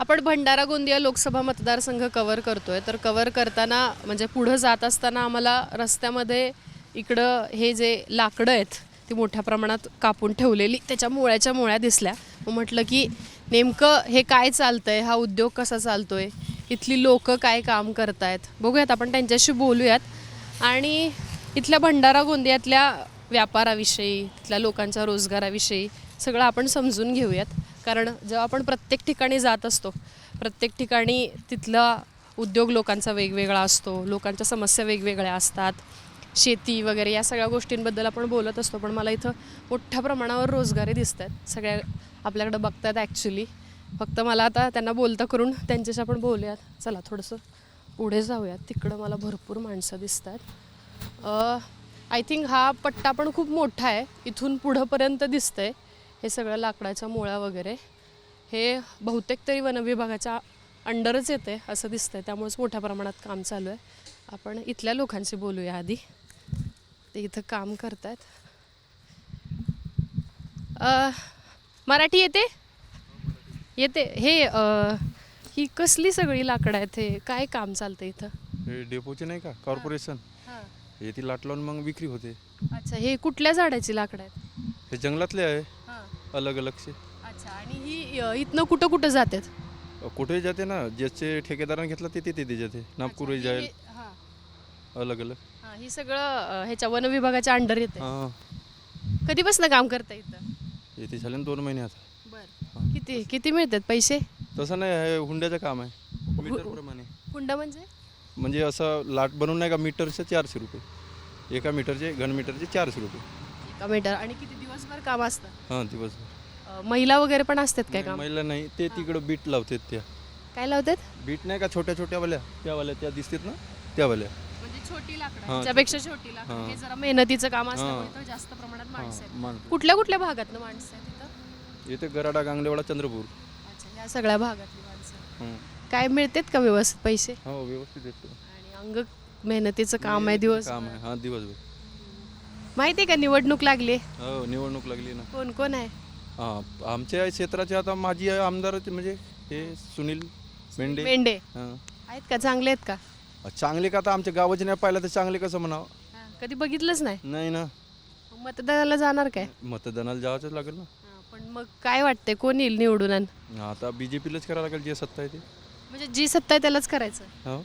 आपण भंडारा गोंदिया लोकसभा मतदारसंघ कवर करतोय. तर कवर करताना म्हणजे पुढं जात असताना आम्हाला रस्त्यामध्ये इकडं हे जे लाकडं आहेत ती मोठ्या प्रमाणात कापून ठेवलेली त्याच्या मुळ्याच्या मुळ्या दिसल्या. मग म्हटलं की नेमकं हे काय चालतंय? हा उद्योग कसा चालतोय? इथली लोक काय काम करतायत? बघूयात आपण त्यांच्याशी बोलूयात. आणि इथल्या भंडारा गोंदियातल्या व्यापाराविषयी तिथल्या लोकांच्या रोजगाराविषयी सगळं आपण समजून घेऊयात. कारण जेव्हा आपण प्रत्येक ठिकाणी जात असतो प्रत्येक ठिकाणी तिथला उद्योग लोकांचा वेगवेगळा असतो लोकांच्या समस्या वेगवेगळ्या असतात शेती वगैरे या सगळ्या गोष्टींबद्दल आपण बोलत असतो पण मला इथं मोठ्या प्रमाणावर रोजगारी दिसत आहेत सगळ्या आपल्याकडं बघतात ॲक्च्युली फक्त मला आता त्यांना बोलता करून त्यांच्याशी आपण बोलूयात. चला थोडंसं पुढे जाऊयात. तिकडं मला भरपूर माणसं दिसत आहेत आय थिंक हा पट्टा पण खूप मोठा आहे. इथून पुढंपर्यंत दिसतं आहे हे सगळं लाकडाच्या मुळ्या वगैरे. हे बहुतेक तरी वनविभागाच्या अंडरच येते असं दिसतंय. त्यामुळेच मोठ्या प्रमाणात काम चालू आहे. आपण इथल्या लोकांशी बोलूया आधी. ते इथं काम करतात अ, मराठी येते? येते. हे ही कसली सगळी लाकडं आहेत? हे काय काम चालतं इथं? हे डेपोचे नाही का? कॉर्पोरेशन. हे ती लाट लावून मग विक्री होते. अच्छा हे कुठल्या झाडाची लाकडं आहेत? हे जंगलातले आहे. अलग अलगचे अच्छा आणि ही अ, इथनं कुठं कुठं जातात? कुठे जाते ना ज्याचे ठेकेदाराने घेतलं ते ते ते जाते. नागपूरही जाईल. अलग अलग. हां ही सगळं अ, ह्याच्या वन विभागाच्या अंडर येते. हां. कधीपासून काम करता इथं? येते झाले ना दोन महिने आता. बरं. किती किती मिळतात पैसे? तसं नाही हे हुंड्याचं काम आहे. मीटरप्रमाणे हुंडा म्हणजे? म्हणजे असं लाट बनवून नाही का मीटरचे चारशे रुपये. एका मीटरचे घन मीटरचे चारशे रुपये. एका मीटर. आणि किती दिवसभर काम असतं. हां दिवसभर. अ, महिला वगैरे पण असतात काय काम? महिला नाही ते तिकडं बीट लावतात त्या. काय लावतात? बीट नाही का छोट्या छोट्या वाल्या त्यावाल्या त्या दिसतात ना त्यावाल्या म्हणजे छोटी लाकडं हां, त्यापेक्षा छोटी. लाकडं. हां. हे जरा मेहनतीचं काम हां. असल्यामुळे जास्त प्रमाणात माणसं आहेत. मान कुठल्या कुठल्या भागातनं माणसं आहेत इथं? इथे गराडा गांगडेवाडा चंद्रपूर. अच्छा या सगळ्या भागातली माणसं. हं. काय मिळतात का व्यवस्थित पैसे? हो व्यवस्थित येतो आणि अंग मेहनतीचं काम आहे दिवस काम आहे. हा दिवसभर. माहिती आहे का निवडणूक लागली? हो निवडणूक लागली ना. कोण कोण आहे? हा आमच्या क्षेत्राचे आता माजी आमदार ते म्हणजे हे सुनील मेंढे. मेंढे. हां. आहेत का? चांगले आहेत का? चांगले का आता? आमच्या गावाचे नाही पाहिलं तर चांगले कसं म्हणावं? कधी बघितलंच नाही? नाही ना. मग मतदानाला जाणार काय? मतदानाला जावंच लागेल ना. पण मग काय वाटतंय? कोण येईल निवडून? आणि आता बी जे पीलाच करावं लागेल जे सत्ता आहे ते. म्हणजे जी सत्ता आहे त्यालाच करायचं. हो.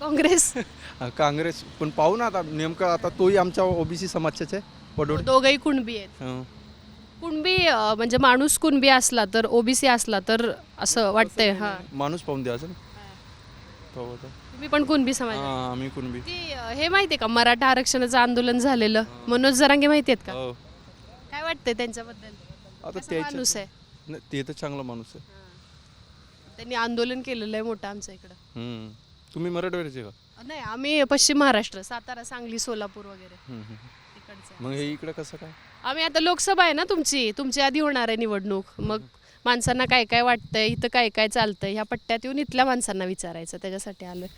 काँग्रेस? काँग्रेस. पण पाहू ना आता नेमकं आता तोही आमच्या ओबीसी समाजाचे आहे पडोळे दोघही कुणबी आहेत. हो. कुणबी अं, म्हणजे माणूस कुणबी असला तर ओबीसी असला तर असं वाटतंय हा. माणूस पाहून द्यायचं ना पाहू आता. तुम्ही पण कुणबी समाज हा आम्ही कुणबी. ती अं, हे माहितीये का मराठा आरक्षणाचं आंदोलन झालेलं? मनोज जरांगे माहिती आहेत का? हो. काय वाटतंय त्यांच्याबद्दल? आता कसा त्याच्या माणूस आहे? नाही ते तर चांगला माणूस आहे. त्यांनी आंदोलन केलेलं आहे मोठं आमच्या इकडं. हम्म. तुम्ही मराठवाड्याचे का? नाही आम्ही पश्चिम महाराष्ट्र सातारा सांगली सोलापूर वगैरे. हम्म, हम्म. तिकडचे मग हे इकडं कसं काय? आम्ही आता लोकसभा आहे ना तुमची तुमची आधी होणार आहे निवडणूक. मग माणसांना काय काय वाटतंय इथं काय काय चालतंय ह्या पट्ट्यात येऊन इथल्या माणसांना विचारायचं त्याच्यासाठी आलोय.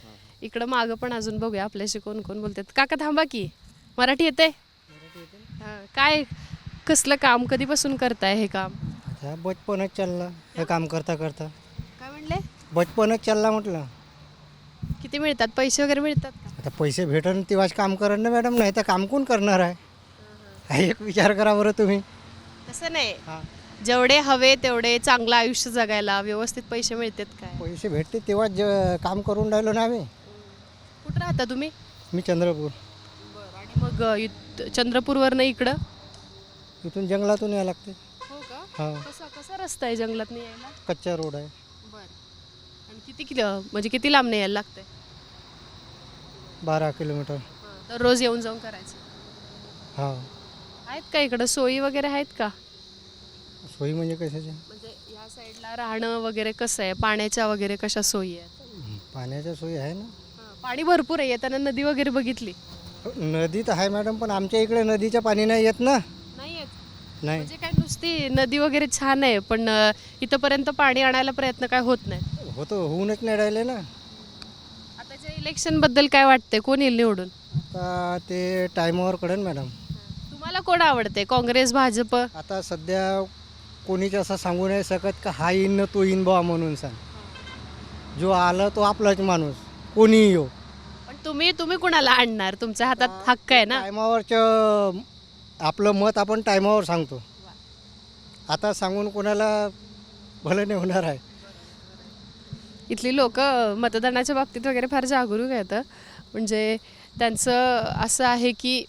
इकडं मागं पण अजून बघूया आपल्याशी कोण कोण बोलतात. काका थांबा की. मराठी येते काय कसलं काम कधीपासून करताय हे काम? आता बचपनच चालला हे काम करता करता. काय म्हणले? बचपनच चालला म्हटलं. किती मिळतात? पैसे वगैरे मिळतात का? आता पैसे भेटन तेव्हाच काम करत ना मॅडम नाही तर काम कोण करणार आहे? हा एक विचार करा बरं तुम्ही. तसं नाही. हा. जेवढे हवे तेवढे चांगलं आयुष्य जगायला व्यवस्थित पैसे मिळतात काय? पैसे भेटते तेव्हाच ज- काम करून राहिलो ना आम्ही. कुठं राहता तुम्ही? मी चंद्रपूर. आणि मग अ, इथ- चंद्रपूरवरनं इकडं? इथून जंगलातून यायला लागते. हो का? हा. कसा कसा रस्ता आहे जंगलात यायला? कच्चा रोड आहे. बर. आणि किती किलो म्हणजे किती लांब यायला लागतंय? बारा किलोमीटर. तर रोज येऊन जाऊन करायचं. हा. आहेत का इकडं? सोयी वगैरे आहेत का? सोयी म्हणजे कशाचे म्हणजे या साईडला राहणं वगैरे कसं आहे? पाण्याच्या वगैरे कशा सोयी आहेत? पाण्याच्या सोयी आहे ना. पाणी भरपूर आहे. येताना नदी वगैरे बघितली. नदीत आहे मॅडम पण आमच्या इकडे नदीचं पाणी नाही येत ना. नाही येत. नाही. म्हणजे काय नुसती नदी वगैरे छान आहे पण अ, इथंपर्यंत पाणी आणायला प्रयत्न काय होत नाही होतं होऊनच नाही राहिले ना. आता जे इलेक्शनबद्दल काय वाटतंय? कोण येईल निवडून? आता ते टायमावर कळेल मॅडम. तुम्हाला कोण आवडते काँग्रेस भाजप? आता सध्या कोणीच असं सांगू नाही शकत का हा येईन ना तो येईन बा म्हणून सांग. जो आलं तो आपलाच माणूस. कोणीही येऊ. पण तुम्ही तुम्ही कुणाला आणणार? तुमच्या हातात हक्क आहे ना? टायमावरचं आपलं मत आपण टायमावर सांगतो. आता सांगून कोणाला भलं नाही होणार आहे. इथली लोक मतदानाच्या बाबतीत वगैरे फार जागरूक आहेत म्हणजे त्यांचं असं आहे की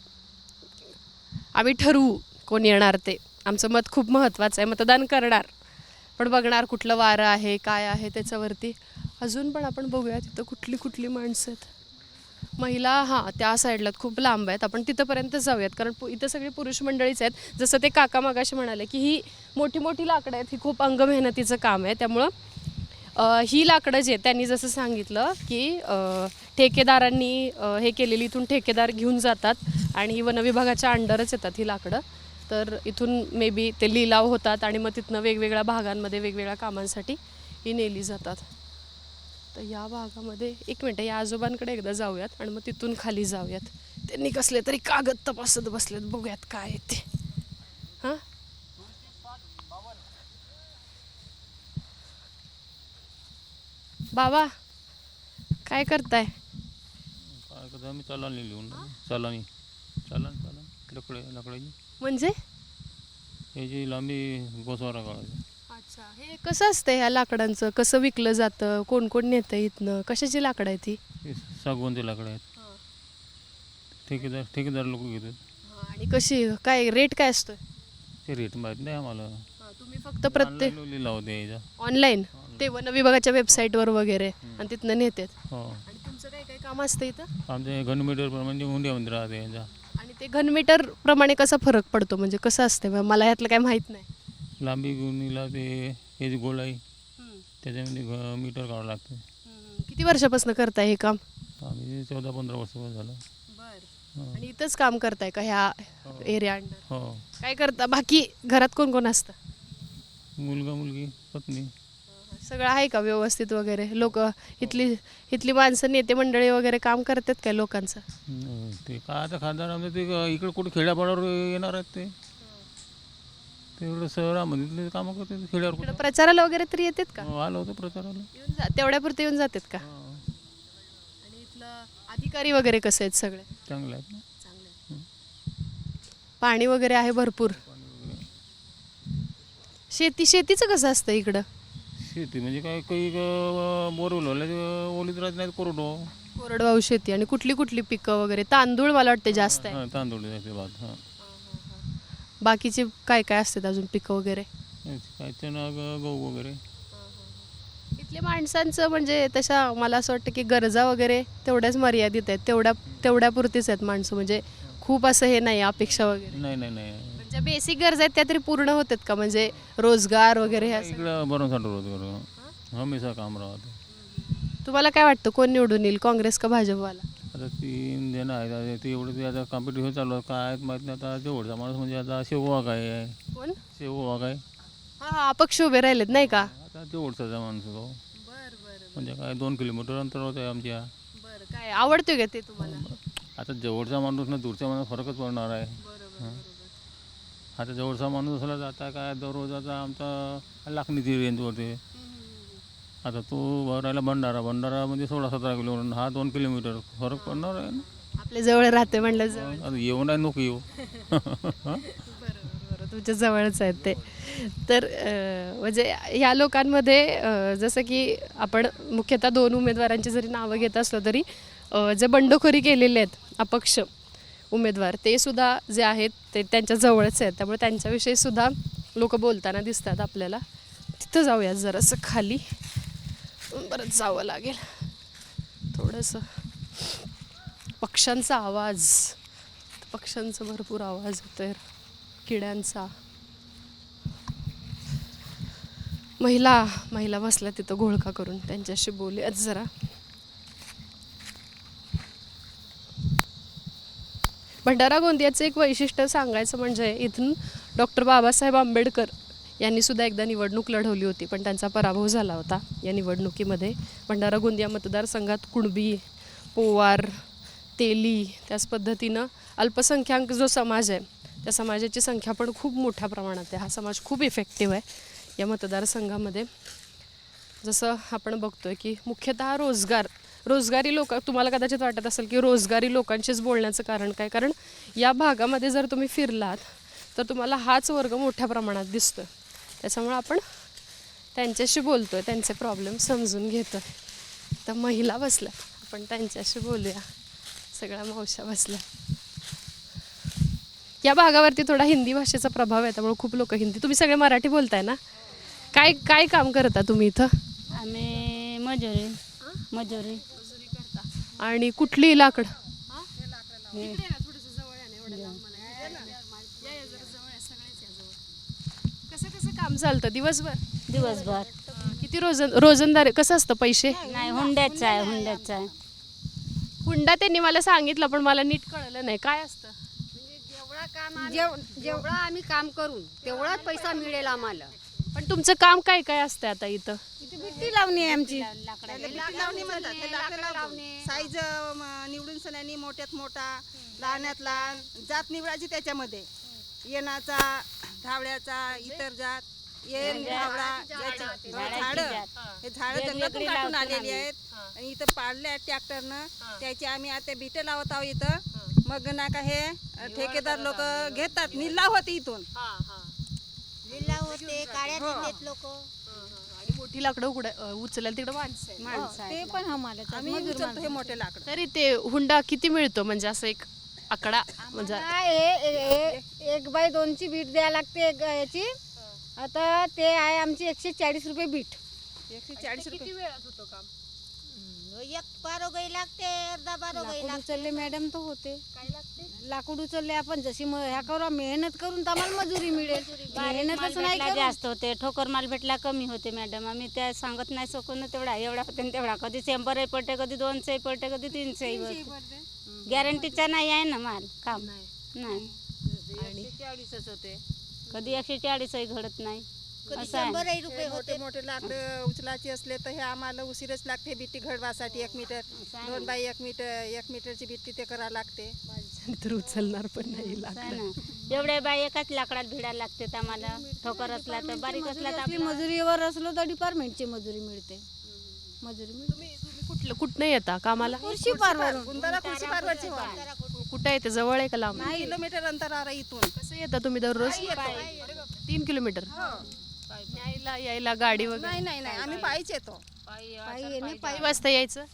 आम्ही ठरवू कोण येणार ते. आमचं मत खूप महत्त्वाचं आहे मतदान करणार. पण बघणार कुठलं वारं आहे काय आहे त्याच्यावरती. अजून पण आपण बघूया तिथं कुठली कुठली माणसं आहेत. महिला हां त्या साईडला खूप लांब आहेत. आपण तिथंपर्यंत जाऊयात कारण पु- इथं सगळी पुरुष मंडळीच आहेत. जसं ते काका मागाशी म्हणाले की ही मोठी मोठी लाकडं आहेत ही खूप अंग मेहनतीचं काम आहे. त्यामुळं ही लाकडं जे त्यांनी जसं सांगितलं की ठेकेदारांनी हे केलेली इथून ठेकेदार घेऊन जातात आणि वनविभागाच्या अंडरच येतात ही लाकडं. तर इथून मे बी ते लिलाव होतात आणि मग तिथनं वेगवेगळ्या भागांमध्ये वेगवेगळ्या कामांसाठी ही नेली जातात. तर या भागामध्ये एक मिनटं या आजोबांकडे एकदा जाऊयात आणि मग तिथून खाली जाऊयात. त्यांनी कसले तरी कागद तपासत बसलेत बघूयात काय आहे ते. हां? बाबा काय करताय? काय करतो आम्ही चालानी लिहून चालानी चालन चालन. लकडे लाकडाची. म्हणजे? याची लांबी गोसवारा काढायचा अच्छा हे कसं असतं ह्या लाकडांचं? कसं विकलं जातं? कोण कोण नेतं इथनं? कशाची लाकडं आहे ती हे सागवानचे लाकडं आहेत. ठेकेदार ठेकेदार लोक घेतात. आणि कशी? काय रेट काय असतोय? ते रेट माहीत नाही आम्हाला. तुम्ही फक्त प्रत्येक होता याचा ऑनलाईन? ते वन विभागाच्या वेबसाईटवर वगैरे आणि तिथनं नेतात. हो. आणि तुमचं काय काय काम असतं इथं? घनमीटर म्हणजे हुंड्यामध्ये राहते याचा. आणि ते घनमीटर प्रमाणे कसा फरक पडतो? म्हणजे कसं असते? मला यातलं काय माहीत नाही. लांबी गुणीला ते याची गोलाई त्याच्यामध्ये घ मीटर काढावं लागतं. किती वर्षापासून करताय हे काम? आम्ही चौदा पंधरा वर्ष झालं. हो. आणि इथंच काम करताय का ह्या एरिया अंडर हो. काय करता? बाकी घरात कोण कोण असतं? मुलगा मुलगी पत्नी. सगळं आहे का व्यवस्थित वगैरे? लोक इथली इथली माणसं नेते मंडळी वगैरे काम करतात काय लोकांचं? न- ते काय आता खासदार आमचं ते ग- इकडे कुठे खेड्यापाड्यावर येणार आहेत ते. ते इकडं शहरामध्ये कामं करते खेड्यावर इकडं कुठं प्रचाराला वगैरे तरी येतात का? हो, आलं होतं प्रचाराला. येऊन जा तेवढ्यापुरते येऊन जातात का? हो, आणि इथलं अधिकारी वगैरे कसे आहेत सगळे? चांगलं आहेत पाणी वगैरे आहे भरपूर. शेती शेतीचं कसं असतं इकडं? शेती म्हणजे काय काही बोरवलं ओलीत राहत नाही कोरडो कोरडवाहू शेती आणि कुठली कुठली पिकं वगैरे? तांदूळ मला वाटते जास्त आहे. हां तांदूळ भात हां. बाकीचे काय काय असतात अजून पिकं वगैरे? काय चणा ग- गहू वगैरे. इथल्या माणसांचं म्हणजे तशा मला असं वाटतं की गरजा वगैरे तेवढ्याच मर्यादित आहेत. तेवढ्या तेवढ्यापुरतीच आहेत माणसं. म्हणजे खूप असं हे नाही अपेक्षा वगैरे. नाही नाही नाही. म्हणजे बेसिक गरजा आहेत त्या तरी पूर्ण होतात का? म्हणजे रोजगार वगैरे ह्या सगळ्या? इकडं भरवसाठी रोजगार. हमेशा काम राहते. तुम्हाला काय वाटतं कोण निवडून येईल काँग्रेस का भाजपवाला? आता तीन जण आहेत. आता ते एवढं ते आता कॉम्पिटिशन चालू आहे. काय आहेत माहीत नाही आता. जेवढचा माणूस म्हणजे आता शेववाग आहे. कोण? आहे. हा हा अपक्ष उभे राहिलेत नाही का? आता जेवढचा माणूस तो म्हणजे काय दोन किलोमीटर अंतरावर आहे आमच्या. बरं काय आवडतोय का ते तुम्हाला? आता जवळचा माणूस ना दूरचा माणूस फरकच पडणार आहे. हं. आता जवळचा माणूस असला तर आता काय दररोज आता आमचा लाखणीची रेंजवरती आता तो राहिला भंडारा भंडारा म्हणजे सोळा सतरा किलोमीटर हा दोन किलोमीटर. फरक पडणार आहे ना? आपल्या जवळ राहते म्हणलं जवळ. आता येऊ नाही नको येऊ. बरोबर तुमच्या जवळच आहेत ते. तर अं, म्हणजे ह्या लोकांमध्ये अं, जसं की आपण मुख्यतः दोन उमेदवारांची जरी नावं घेत असलो तरी अं, जे बंडखोरी केलेले आहेत अपक्ष उमेदवार. ते सुद्धा जे आहेत ते त्यांच्या जवळच आहेत. त्यामुळे त्यांच्याविषयी सुद्धा लोक बोलताना दिसतात आपल्याला. तिथं जाऊया जरासं खाली. बरंच जावं लागेल. थोडंसं पक्ष्यांचा आवाज. पक्ष्यांचा भरपूर आवाज येतोय किड्यांचा. महिला महिला बसल्या तिथं घोळका करून त्यांच्याशी बोलूयात जरा. भंडारा गोंदियाचं एक वैशिष्ट्य सांगायचं म्हणजे इथून डॉक्टर बाबासाहेब आंबेडकर यांनी सुद्धा एकदा निवडणूक लढवली होती पण त्यांचा पराभव झाला होता. या निवडणुकीमध्ये भंडारा गोंदिया मतदारसंघात कुणबी पोवार तेली त्याच पद्धतीनं अल्पसंख्याक जो समाज आहे त्या समाजाची संख्या पण खूप मोठ्या प्रमाणात आहे. हा समाज खूप इफेक्टिव्ह आहे. या मतदारसंघामध्ये जसं आपण बघतोय की मुख्यतः रोजगार रोजगारी लोक तुम्हाला कदाचित वाटत असेल की रोजगारी लोकांशीच बोलण्याचं कारण काय? कारण या भागामध्ये जर तुम्ही फिरलात तर तुम्हाला हाच वर्ग मोठ्या प्रमाणात दिसतो त्याच्यामुळं आपण त्यांच्याशी बोलतो आहे त्यांचे प्रॉब्लेम समजून घेतो आहे तर महिला बसल्या आपण त्यांच्याशी बोलूया. सगळ्या मावशा बसल्या. या भागावरती थोडा हिंदी भाषेचा प्रभाव आहे त्यामुळे खूप लोक हिंदी तुम्ही सगळे मराठी बोलताय ना? काय काय काम करता तुम्ही इथं? आम्ही मजुरी. मजुरी. आणि कुठली लाकड? कसं कसं काम चालतं दिवसभर? दिवसभर. किती रोजन रोजंदार? कसं असतं पैसे? नाही हुंड्याचा आहे हुंड्याचा आहे. हुंडा त्यांनी मला सांगितलं पण मला नीट कळलं नाही. काय असतं? जेव जेवढा आम्ही काम करू तेवढाच पैसा मिळेल आम्हाला. पण तुमचं काम काय काय असतं आता इथं? भित्ती लावणी आहे आमची. लावणी म्हणतात ते लाकडं लावणे साईज निवडून सणांनी मोठ्यात मोठा लहानात लहान जात निवडायची त्याच्यामध्ये. येणाचा धावड्याचा इतर जात येण धावडा झाडं. हे झाडं जंगलातून काढून आलेली आहेत. आणि इथं पाडले आहेत ट्रॅक्टरनं त्याची आम्ही आता बिटे लावत आहोत इथं. मग नाका हे अ, ठेकेदार लोक घेतात. निलाव होते इथून. होते काळ्या लोक. आणि मोठी लाकडं उघड उचलायला तिकडं माणसं आहेत. माणसं आहे. ते पण आम्हाला आम्ही उचलतो हे मोठे लाकडं. तरी ते हुंडा किती मिळतो? म्हणजे असं एक आकडा म्हणजे एक बाय दोनची बीट द्यायला लागते एक याची. आता ते आहे आमची एकशे चाळीस रुपये बीट एकशे चाळीस रुपये. किती वेळात होतं काम? एक बारो गाई लागते अर्धा बारो गाई उचलले मॅडम तो होते. काय लागते? लाकूड उचलले आपण जशी म- ह्या करू मेहनत करून तर आम्हाला मजुरी मिळेल. मेहनतच नाही भेटला करू. जास्त होते ठोकर माल भेटला कमी होते मॅडम आम्ही त्या सांगत नाही शकून तेवढा एवढा होते न तेवढा. कधी शंभरही पडते कधी दोनशेही पडते कधी तीनशेही पडते. गॅरंटीचा नाही आहे ना माल काम? नाही. चाळीसच होते. कधी एकशे चाळीसही घडत नाही. असं आहे. शंभरही रुपये हे मोठे मोठे लाकडं उचलायचे असले तर हे आम्हाला उशीरच लागते बिट्टी घडवासाठी एक मीटर. दोन बाय एक मीटर एक मीटरची बिट्टी ते करावं लागते. तर उचलणार पण नाही ना एवढे बाई एकाच लाकडात भिडायला लागते आम्हाला. ठोकर असला तर बारीक असला तर आपली. मजुरीवर असलो तर डिपार्टमेंटची मजुरी मिळते. मजुरी मिळते. तुम्ही तुम्ही कुठलं कुठनं येता कामाला? हो कुठं येते? जवळ आहे का लांब? किलोमीटर अंतरावर आहे इथून. कसं येता तुम्ही दररोज? तीन किलोमीटर? यायला यायला गाडी वगैरे? नाही नाही नाही. आम्ही पायीच येतो. पायी येणे किती वाजता यायचं?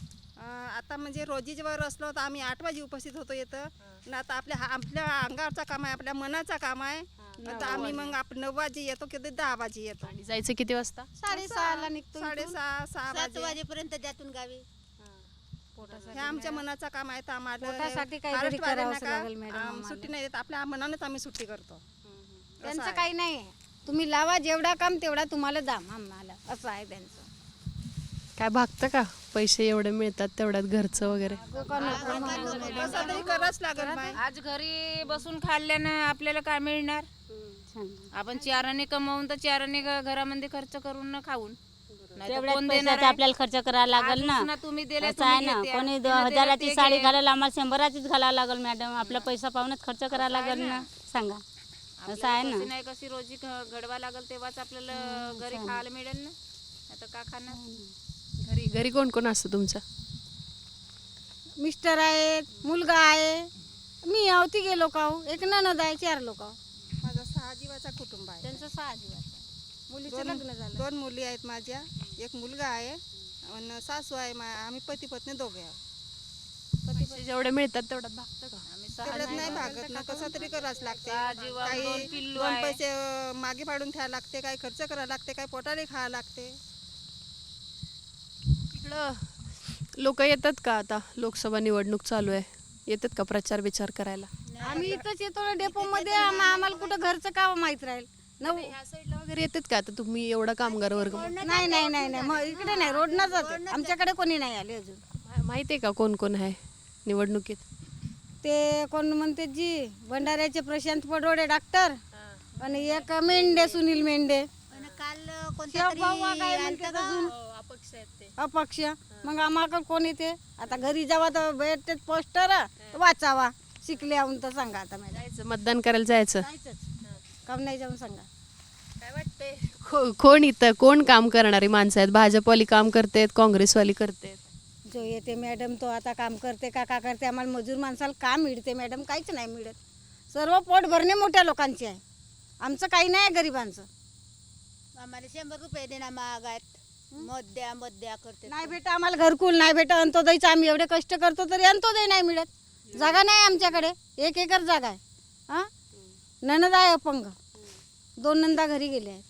आता म्हणजे रोजीवर असलो तर आम्ही आठ वाजे उपस्थित होतो येतं आता आपल्या हा- आपल्या अंगावरचा काम आहे आपल्या मनाचा काम आहे. आता आम्ही मग आप नऊ वाजे येतो कधी दहा वाजे येतो. आणि जायचं किती वाजता? साडेसहाला निघतो साडेसहा सहा वाजे. वाजेपर्यंत त्यातून गावी. हे. आमच्या मनाचा काम आहे तर आम्हाला पोटासाठी हे काहीतरी महाराष्ट्रवाल्यांना करावंच का, लागेल मॅडम आम, आम्हाला. सुट्टी नाही देत. आपल्या मनानेच आम्ही सुट्टी करतो. त्यांचं काही नाही. आहे. तुम्ही लावा जेवढा काम तेवढा तुम्हाला दाम आम्हाला. असं आहे त्यांचं. काय भागतं का? पैसे एवढे मिळतात तेवढ्यात घरचं वगैरे. कसं तरी करावंच लागेल बाय आज घरी बसून खाल्ल्यानं आपल्याला काय मिळणार? आपण चाराने कमावून तर चाराने घ- घरामध्ये खर्च करून न खाऊन. नाहीतर तेवढ्याच कोण देणार पैशाचा आहे? आपल्याला खर्च करावा लागेल ना. आजच ना तुम्ही दिले, असं आहे तुम्ही ना. घेते. कोणी दिलं हजाराची ते साडी घे. घालायला आम्हाला शंभराचीच घालावं लागेल मॅडम. आपला पैसा पाहूनच खर्च करावा लागेल ना. सांगा. असं आहे कशी ना नाही कशी रोजी घ- घडवा लागल तेव्हाच आपल्याला घरी खायला मिळेल ना. आता का खाणार? घरी घरी कोण कोण असतं तुमचं? मिस्टर आहेत मुलगा आहे. मी आहो ती गेलो का एक ननद आहे चार लोक माझा सहा जीवाचा कुटुंब आहे. त्यांचं सहा दिवस मुलीचं दोन लग्न झालं. दोन मुली आहेत माझ्या. एक मुलगा आहे आणि सासू आहे मा आम्ही पती पत्नी दोघे आहोत. पैसे जेवढे मिळतात तेवढ्यात भागतं का? तेवढ्यात नाही भागत. ना. कसं तरी करावंच लागते. काही दोन आहे. पैसे मागे पाडून ठेवायला लागते. काही खर्च करायला लागते. काही पोटाने खायला लागते. इकडं लोक येतात का आता? लोकसभा निवडणूक चालू आहे. येतात का प्रचार विचार करायला? आम्ही इथंच येतो ना डेपो मध्ये आम्हाला कुठं घरचं काम माहीत राहील. नऊ ह्या साईडला वगैरे येतात का? आता तुम्ही एवढा कामगार वर्ग नाही नाही नाही नाही मग इकडे नाही. रोडनं जाते आमच्याकडे कोणी नाही आले अजून. मा- माहिती आहे का कोण कोण आहे निवडणुकीत? ते कोण म्हणते जी भंडाऱ्याचे प्रशांत पडोडे डॉक्टर. आणि एक मेंढे सुनील मेंढे. म्हणतात अजून. अपक्ष. मग आम्हाला कोण येते? आता घरी जावा तर भेटते पोस्टर. वाचावा. शिकले आहोत तर सांगा आता मॅडम. जायचं मतदान करायला जायचं. काम नाही जाऊन सांगा? काय वाटतंय? को- कोण इथं कोण काम करणारी माणसं आहेत? भाजपवाली काम करतेत काँग्रेसवाली करतेत? जो येते मॅडम तो आता काम करते का का करते आम्हाला मजूर माणसाला का मिळते मॅडम काहीच नाही मिळत. सर्व पोट भरणे मोठ्या लोकांचे आहे. आमचं काही नाही आहे गरिबांचं. आम्हाला शंभर रुपये देणार महाग मध द्या करते नाही भेटा आम्हाला घरकुल नाही भेटा अंतोदयचं आम्ही एवढे कष्ट करतो तरी अंतोदय नाही मिळत. जागा नाही आमच्याकडे. एक एकर जागा आहे. हां? नणद आहे अपंग. दोन नंदा घरी गेले आहेत.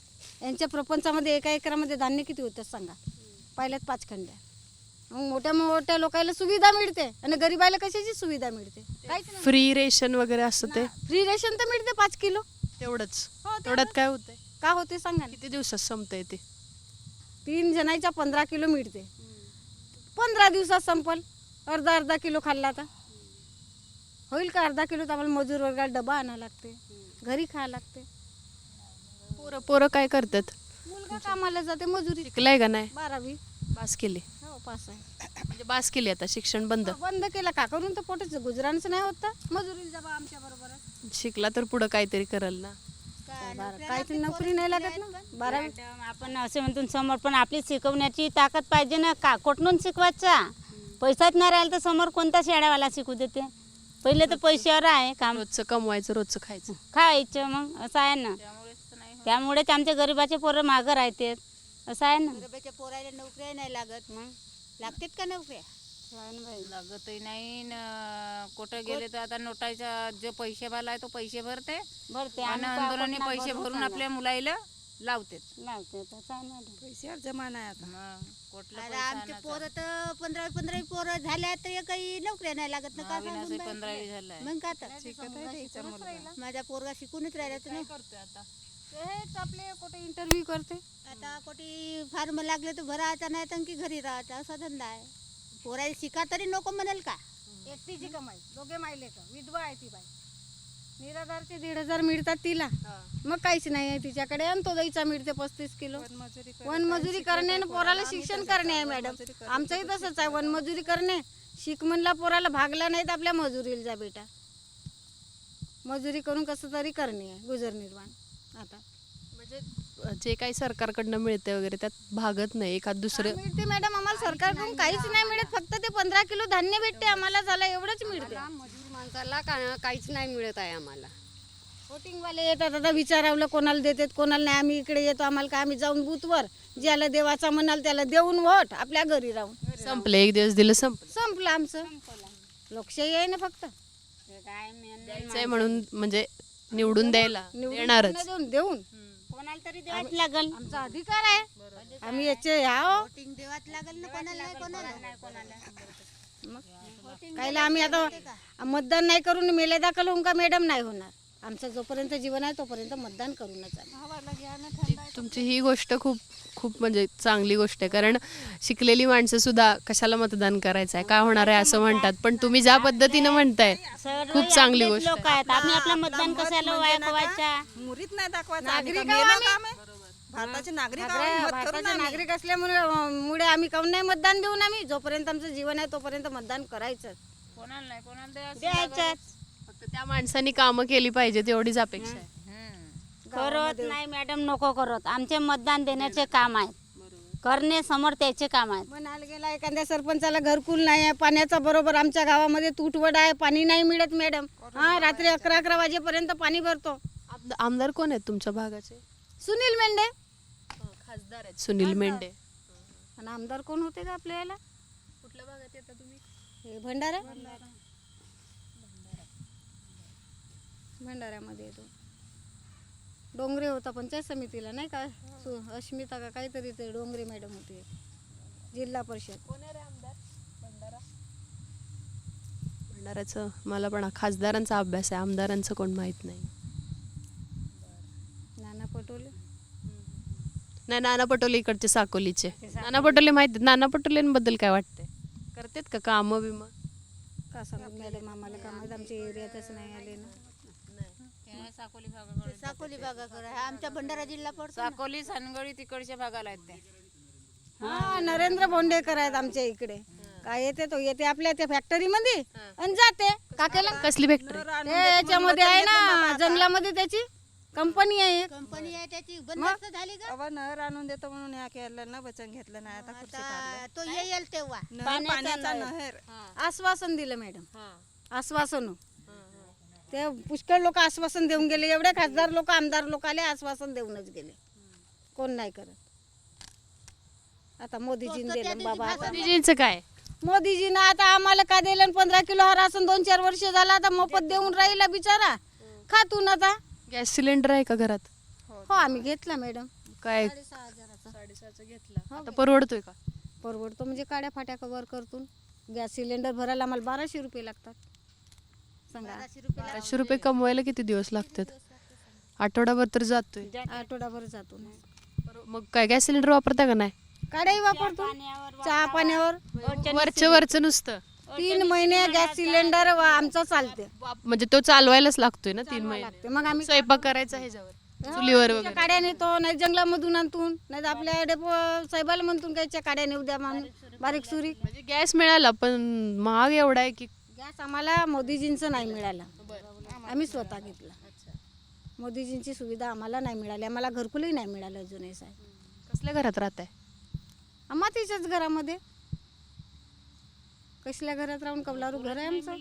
यांच्या प्रपंचामध्ये एका एकरामध्ये धान्य किती होतं सांगा? पहिल्यात पाच खंड्या. मग मोठ्या मोठ्या लोकांना सुविधा मिळते आणि गरिबाला कशाची सुविधा मिळते? नाही. फ्री रेशन वगैरे असं ते? फ्री रेशन तर मिळते पाच किलो. तेवढंच. हो, तेवढ्यात काय होतंय? का होते सांगा ना. किती दिवसात संपतंय ते? तीन जणांच्या पंधरा किलो मिळते. पंधरा दिवसात संपल. अर्धा अर्धा किलो खाल्ला आता. होईल का अर्धा किलो? तर आम्हाला मजूर वर्गाला डबा आणावं लागते. घरी खायला लागते. पोरं पोरं काय करतात? मुलगा कामाला जाते मजुरी. शिकलाय का नाही? बारावी. बास केली. हो पास आहे. म्हणजे बास केली आता शिक्षण बंद. बंद केलं. का करून तर पोटच? गुजराणचं नाही होत तर मजुरीला जाबा आमच्या बरोबर. शिकला तर पुढं काहीतरी करल ना. काहीच नोकरी नाही लागत ना? बारावी मॅडम, आपण असे म्हणतो समोर पण आपली शिकवण्याची ताकद पाहिजे ना. का कुठून शिकवायचा? पैसाच नाही राहिला तर समोर कोणता शेड्यावाला शिकू देते? पहिले तर पैशावर आहे काम. रोजचं कमवायचं रोजचं खायचं. खायचं मग असं आहे ना. त्यामुळेच आमच्या गरिबाचे पोरं मागं राहतात. असं आहे ना. गरीबाच्या पोरायला नोकऱ्या नाही लागत. मग? लागतात का नोकऱ्या? लागतही नाही न कुठं गेले तर आता नोटाचा जो पैसे भरला आहे तो पैसे भरते. भरते. आणि आंदोलनी पैसे भरून. आपल्या मुलाला लावते लावते पैशावर जमाना आहे आता. आमचे? पोरं तर पंधरा पंधरा पोरं झाल्या तर काही नोकऱ्या नाही लागत ना का सांगून? पंधरावी झालाय. मग का तर माझा पोरगा शिकूनच राहिला तर ना. हेच आपले कुठे इंटरव्ह्यू करते. आता कोटी फार्म लागले तर भरायचा नाही तर की घरी राहायचा? असा धंदा आहे. पोराला शिका तरी नको म्हणाल का? एकटीची कमाई दोघे मायले का विधवा आहे ती बाई. निराधारचे दीड हजार मिळतात तिला. मग काहीच नाही आहे तिच्याकडे. आणि तो द्यायचा मिळते पस्तीस किलो. वनमजुरी करणे आणि पोराला शिक्षण करणे आहे मॅडम. आमचंही तसंच आहे. वनमजुरी करणे. शिक म्हणला पोराला भागला नाही तर आपल्या मजुरीला जा बेटा. मजुरी करून कसं तरी करणे आहे गुजरनिर्वाण आता. म्हणजे जे काही सरकारकडनं मिळते वगैरे त्यात भागत नाही. एखाद दुसरं मिळते मॅडम आम्हाला सरकारकडून काहीच नाही मिळत. फक्त ते पंधरा किलो धान्य भेटते आम्हाला झालं एवढंच मिळते मजूर माणसाला का काहीच नाही मिळत आहे आम्हाला. वोटिंगवाले येतात. आता विचारावलं कोणाला देतात कोणाला नाही. आम्ही इकडे येतो आम्हाला काय? आम्ही जाऊन बूथवर ज्याला देवाचा म्हणाल त्याला देऊन वोट आपल्या घरी राहून. संपलं. एक दिवस दिलं संपलं. संपलं आमचं. लोकशाही आहे ना फक्त. द्यायचंय म्हणून म्हणजे निवडून द्यायला. निवडून देणारच. देऊन देऊन. कोणाला तरी द्यावंच लागल. आमचा अधिकार आहे. आम्ही याचे ह्या वोटिंग देवाच लागेल ना कोणाला नाही कोणाला? कायला आम्ही आता मतदान नाही करून मेले दाखल होऊन का मॅडम नाही होणार? आमचं जोपर्यंत जीवन आहे तोपर्यंत मतदान करूनच आहे तुमची ही गोष्ट खूप खूप म्हणजे चांगली गोष्ट आहे. कारण शिकलेली माणसं सुद्धा कशाला मतदान करायचं आहे? काय होणार आहे असं म्हणतात. पण तुम्ही ज्या पद्धतीनं म्हणताय खूप चांगली गोष्ट लोक आहेत. आम्ही आपलं मतदान कशाला वाया कवायचा मुरीत नाही दाखवायचं. नागरिक आम्ही का आहो मेलो आम्ही. का आम्ही? भारताचे नागरिक आहो, नागरिक- मत करू ना भारताचे आम्ही. नागरिक असल्यामुळे अं, मुळे आम्ही काऊन नाही मतदान देऊन आम्ही? जोपर्यंत आमचं जीवन आहे तोपर्यंत मतदान करायचं कोणाला नाही कोणाला द्यायचं? त्या माणसांनी कामं केली पाहिजेत एवढीच अपेक्षा आहे. करत नाही मॅडम नको करत. आमचे मतदान देण्याचे काम आहे करणे समोर त्याचे काम आहे म्हणायला गेला एखाद्या सरपंचाला घरकुल नाही आहे पाण्याचा बरोबर आमच्या गावामध्ये तुटवड आहे पाणी नाही मिळत मॅडम. हा रात्री अकरा अकरा वाजेपर्यंत पाणी भरतो. आमद- आमदार कोण आहेत तुमच्या भागाचे? सुनील मेंढे. खासदार आहेत. सुनील मेंढे. आणि आमदार कोण होते का आपल्याला? कुठल्या भागात येता तुम्ही? हे भंडारा. भंडाऱ्यामध्ये येतो. डोंगरे होता पंचायत समितीला नाही का? सु- अस्मिता का काहीतरी ते डोंगरे मॅडम होती. जिल्हा परिषद. भंडाऱ्याचं मला पण खासदारांचा अभ्यास आहे. आमदारांचं कोण माहीत नाही. नाना पटोले? नाही नाना पटोले इकडचे साकोलीचे. नाना पटोले माहीत नाना पटोलेंबद्दल काय वाटतंय? करतात का कामं बिमं? का सांगू? मॅडम आम्हाला आमच्या एरियातच नाही आले ना. साकोली भागाकडे साकोली भागाकडे. आमच्या भंडारा जिल्हा पडतो साकोली सानगळी तिकडच्या भागाला आहेत ते. हा नरेंद्र भोंडेकर आहेत आमच्या इकडे. काय येते तो येते आपल्या त्या फॅक्टरीमध्ये आणि जाते. काकेला? कसली फॅक्टरी ते याच्यामध्ये आहे ना जंगलामध्ये त्याची कंपनी आहे एक. कंपनी आहे त्याची. झाली का? अवा नहर आणून देतो म्हणून ह्या केलं ना वचन घेतलं नाही. आता खुर्ची आता पाडलं. तो येईल तेव्हा. नहर पाण्याचा नहर. आश्वासन दिलं मॅडम. आश्वासन. ते पुष्कळ लोक आश्वासन देऊन गेले. एवढे खासदार लोक आमदार लोक आले आश्वासन देऊनच गेले. कोण नाही करत. आता मोदीजीने दिलं बाबा. आता मोदीजींचं काय? मोदीजीनं आता आम्हाला काय दिलं पंधरा किलो हा राशन दोन चार वर्ष झाला आता मोफत देऊन राहिला बिचारा. खातून आता. गॅस सिलेंडर आहे का घरात? हो आम्ही घेतला मॅडम. काय? सहा हजाराचा साडेसहाचा घेतला. आता परवडतोय का? परवडतो म्हणजे काड्या फाट्या कवर करतून गॅस सिलेंडर भरायला आम्हाला बाराशे रुपये लागतात. सांगा. पाचशे रुपये कमवायला किती दिवस लागतात? आठवडाभर तर जातोय. आठवडाभर जातो. मग काय गॅस सिलेंडर वापरता का नाही? काड्याही वापरतो. चहा पाण्यावर. वरचं वरचं नुसतं. तीन महिने गॅस सिलेंडर व आमचं चालते म्हणजे तो चालवायलाच लागतोय ना तीन महिने. लागते मग आम्ही स्वयंपाक करायचा ह्याच्यावर चुलीवर वगैरे. काड्या नेतो नाही जंगलामधून आणतून नाही आपल्या डेपो साहेबाला म्हणतून कायच्या काड्या नेऊ द्या म्हणून बारीक सुरी. म्हणजे गॅस मिळाला पण महाग एवढा आहे की गॅस आम्हाला मोदीजींचं नाही मिळालं. आम्ही स्वतः घेतला. मोदीजींची सुविधा आम्हाला नाही मिळाली. आम्हाला घरकुलही नाही मिळालं अजूनही साहेब. कसल्या घरात राहत आहे? मातीच्याच घरामध्ये. कसल्या घरात राहून कबलारू घर आहे आमचं?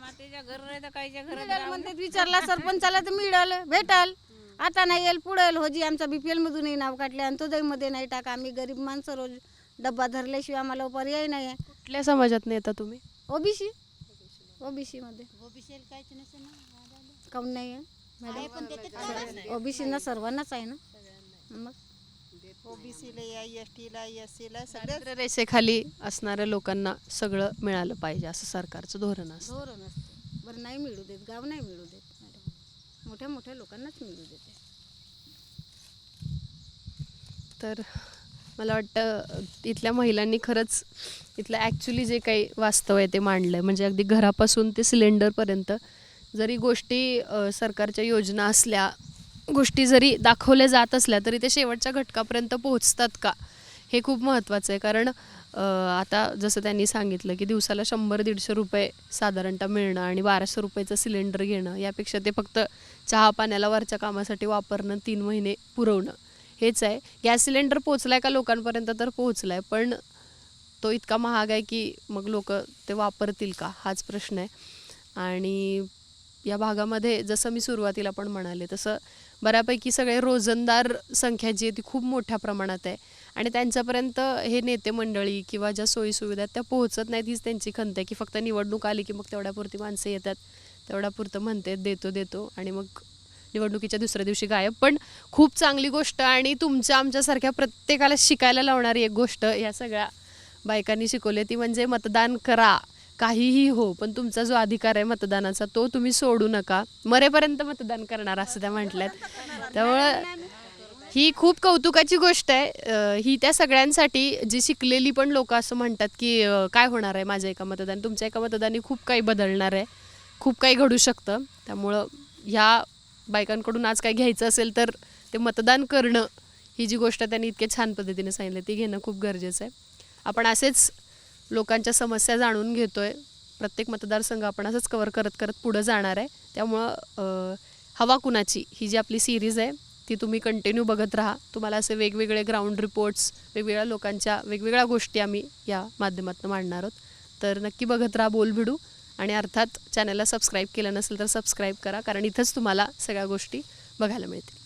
मातेच्या घर नाही तर काहीच्या मिळालं म्हणतात विचारला सरपंचाला तर मिळाल. भेटाल. आता नाही येईल पुढे येईल. होजी आमचा बीपीएल मधूनही नाव काढले आणि मध्ये नाही टाका. आम्ही गरीब माणसं रोज डब्बा धरल्याशिवाय आम्हाला पर्याय नाही आहे कुठल्या समाजात येता तुम्ही? ओबीसी. ओबीसी मध्ये ओबीसीला काहीच नसेल ना? काऊन नाही आहे? पण देते का? ओबीसीना सर्वांनाच आहे ना? मग? ओबीसीला या एस टीला एस सीला सगळ्या रेषेखाली असणाऱ्या लोकांना सगळं मिळालं पाहिजे असं सरकारचं धोरण असतं. धोरण असते. बरं नाही मिळू देत गाव नाही मिळू देत. मॅडम मोठ्या मोठ्या लोकांनाच मिळू देते. तर मला वाटतं इथल्या महिलांनी खरंच इथलं ॲक्च्युली जे काही वास्तव आहे ते मांडलं आहे म्हणजे अगदी घरापासून ते सिलेंडरपर्यंत जरी गोष्टी सरकारच्या योजना असल्या गोष्टी जरी दाखवल्या जात असल्या तरी ते शेवटच्या घटकापर्यंत पोहोचतात का? हे खूप महत्त्वाचं आहे. कारण आता जसं त्यांनी सांगितलं की दिवसाला शंभर दीडशे रुपये साधारणतः मिळणं आणि बाराशे रुपयाचं सिलेंडर घेणं यापेक्षा ते फक्त चहा पाण्याला वरच्या कामासाठी वापरणं तीन महिने पुरवणं. हेच आहे. गॅस सिलेंडर पोचलाय का लोकांपर्यंत तर पोहोचलाय पण तो इतका महाग आहे की मग लोक ते वापरतील का? हाच प्रश्न आहे. आणि या भागामध्ये जसं मी सुरुवातीला पण म्हणाले तसं बऱ्यापैकी सगळे रोजंदार संख्या जी आहे ती खूप मोठ्या प्रमाणात आहे. आणि त्यांच्यापर्यंत हे नेते मंडळी किंवा ज्या सोयीसुविधा आहेत त्या पोहोचत नाहीत हीच त्यांची खंत आहे की फक्त निवडणूक आली की मग तेवढ्यापुरती माणसं येतात तेवढ्यापुरतं म्हणते देतो देतो आणि मग निवडणुकीच्या दुसऱ्या दिवशी गायब. पण खूप चांगली गोष्ट आणि तुमच्या आमच्यासारख्या प्रत्येकाला शिकायला लावणारी एक गोष्ट या सगळ्या बायकांनी शिकवली ती म्हणजे मतदान करा. काहीही हो पण तुमचा जो अधिकार आहे मतदानाचा तो तुम्ही सोडू नका. मरेपर्यंत मतदान करणार असं त्या म्हटल्यात. त्यामुळं ही खूप कौतुकाची गोष्ट आहे. ही त्या सगळ्यांसाठी जी शिकलेली पण लोक असं म्हणतात की काय होणार आहे माझ्या एका मतदान? तुमच्या एका मतदानी खूप काही बदलणार आहे. खूप काही घडू शकतं. त्यामुळं ह्या बायकांकडून आज काय घ्यायचं असेल तर ते मतदान करणं ही जी गोष्ट त्यांनी इतक्या छान पद्धतीने सांगितली ती घेणं खूप गरजेचं आहे. आपण असेच लोकांच्या समस्या जाणून घेतो आहे प्रत्येक मतदारसंघ आपण असंच कवर करत करत पुढं जाणार आहे. त्यामुळं हवा कुणाची? ही जी आपली सिरीज आहे ती तुम्ही कंटिन्यू बघत राहा. तुम्हाला असे वेगवेगळे ग्राउंड रिपोर्ट्स वेगवेगळ्या लोकांच्या वेगवेगळ्या गोष्टी आम्ही या माध्यमातून मांडणार आहोत. तर नक्की बघत राहा बोलभिडू आणि अर्थात चॅनलला सबस्क्राईब केलं नसेल तर सबस्क्राईब करा कारण इथंच तुम्हाला सगळ्या गोष्टी बघायला मिळतील.